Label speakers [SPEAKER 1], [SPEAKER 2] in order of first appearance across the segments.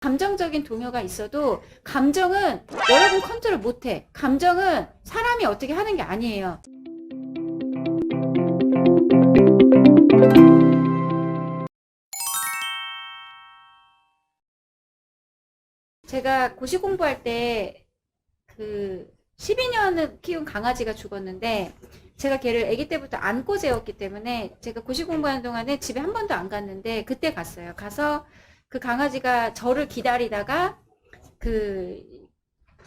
[SPEAKER 1] 감정적인 동요가 있어도 감정은 여러분 컨트롤 못해. 감정은 사람이 어떻게 하는 게 아니에요. 제가 고시 공부할 때 그 12년을 키운 강아지가 죽었는데 제가 걔를 아기 때부터 안고 재웠기 때문에 제가 고시 공부하는 동안에 집에 한 번도 안 갔는데 그때 갔어요. 가서 그 강아지가 저를 기다리다가 그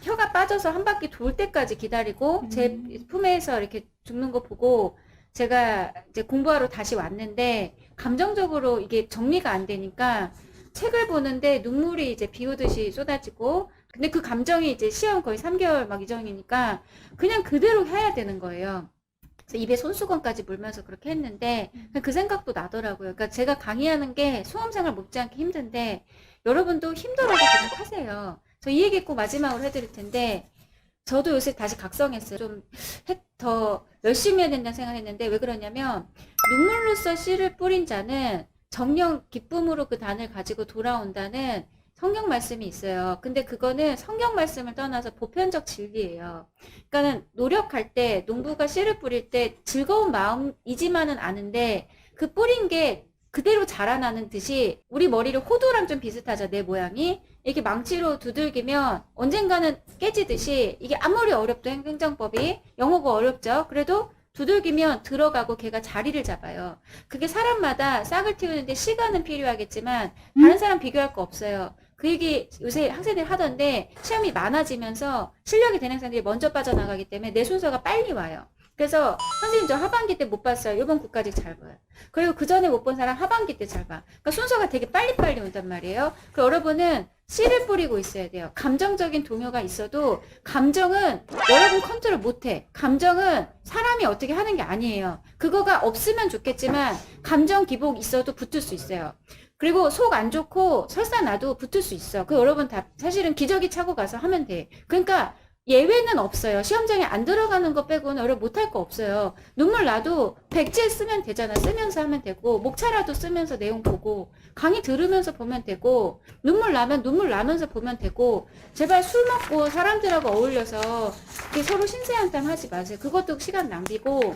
[SPEAKER 1] 혀가 빠져서 한 바퀴 돌 때까지 기다리고 제 품에서 이렇게 죽는 거 보고 제가 이제 공부하러 다시 왔는데 감정적으로 이게 정리가 안 되니까 책을 보는데 눈물이 이제 비 오듯이 쏟아지고 근데 그 감정이 이제 시험 거의 3개월 막 이전이니까 그냥 그대로 해야 되는 거예요. 그래서 입에 손수건까지 물면서 그렇게 했는데 그 생각도 나더라고요. 그러니까 제가 강의하는 게 수험생을 못지않게 힘든데 여러분도 힘들어도 그냥 하세요. 저 이 얘기 꼭 마지막으로 해드릴 텐데 저도 요새 다시 각성했어요. 좀 더 열심히 해야 된다는 생각했는데 왜 그러냐면 눈물로써 씨를 뿌린 자는 정령 기쁨으로 그 단을 가지고 돌아온다는 성경 말씀이 있어요. 근데 그거는 성경 말씀을 떠나서 보편적 진리예요. 그러니까는 노력할 때 농부가 씨를 뿌릴 때 즐거운 마음이지만은 않은데 그 뿌린 게 그대로 자라나는 듯이 우리 머리를 호두랑 좀 비슷하죠. 내 모양이. 이렇게 망치로 두들기면 언젠가는 깨지듯이 이게 아무리 어렵도 행- 행정법이 영어가 어렵죠. 그래도 두들기면 들어가고 걔가 자리를 잡아요. 그게 사람마다 싹을 틔우는데 시간은 필요하겠지만 다른 사람 비교할 거 없어요. 그 얘기 요새 학생들이 하던데 시험이 많아지면서 실력이 된 학생들이 먼저 빠져나가기 때문에 내 순서가 빨리 와요. 그래서 선생님 저 하반기 때 못 봤어요. 이번 국까지 잘 봐요. 그리고 그 전에 못 본 사람 하반기 때 잘 봐. 그러니까 순서가 되게 빨리빨리 온단 말이에요. 그 여러분은 씨를 뿌리고 있어야 돼요. 감정적인 동요가 있어도 감정은 여러분 컨트롤 못해. 감정은 사람이 어떻게 하는 게 아니에요. 그거가 없으면 좋겠지만 감정 기복 있어도 붙을 수 있어요. 그리고 속 안 좋고 설사 나도 붙을 수 있어. 그 여러분 다 사실은 기저귀 차고 가서 하면 돼. 그러니까 예외는 없어요. 시험장에 안 들어가는 거 빼고는 여러분 못할 거 없어요. 눈물 나도 백지에 쓰면 되잖아. 쓰면서 하면 되고 목차라도 쓰면서 내용 보고 강의 들으면서 보면 되고 눈물 나면 눈물 나면서 보면 되고 제발 술 먹고 사람들하고 어울려서 서로 신세한탄 하지 마세요. 그것도 시간 낭비고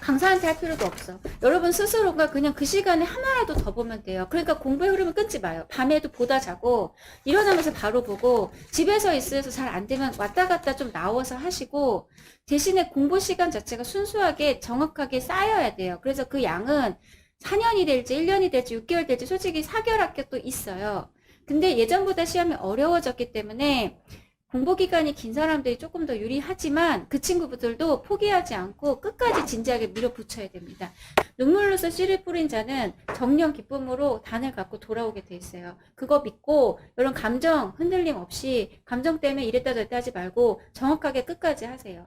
[SPEAKER 1] 강사한테 할 필요도 없어. 여러분 스스로가 그냥 그 시간에 하나라도 더 보면 돼요. 그러니까 공부의 흐름을 끊지 마요. 밤에도 보다 자고 일어나면서 바로 보고 집에서 있어서 잘 안 되면 왔다 갔다 좀 나와서 하시고 대신에 공부 시간 자체가 순수하게 정확하게 쌓여야 돼요. 그래서 그 양은 4년이 될지 1년이 될지 6개월 될지 솔직히 4개월 합격도 있어요. 근데 예전보다 시험이 어려워졌기 때문에 공부 기간이 긴 사람들이 조금 더 유리하지만 그 친구들도 포기하지 않고 끝까지 진지하게 밀어붙여야 됩니다. 눈물로서 씨를 뿌린 자는 정령 기쁨으로 단을 갖고 돌아오게 돼 있어요. 그거 믿고 이런 감정 흔들림 없이 감정 때문에 이랬다 저랬다 하지 말고 정확하게 끝까지 하세요.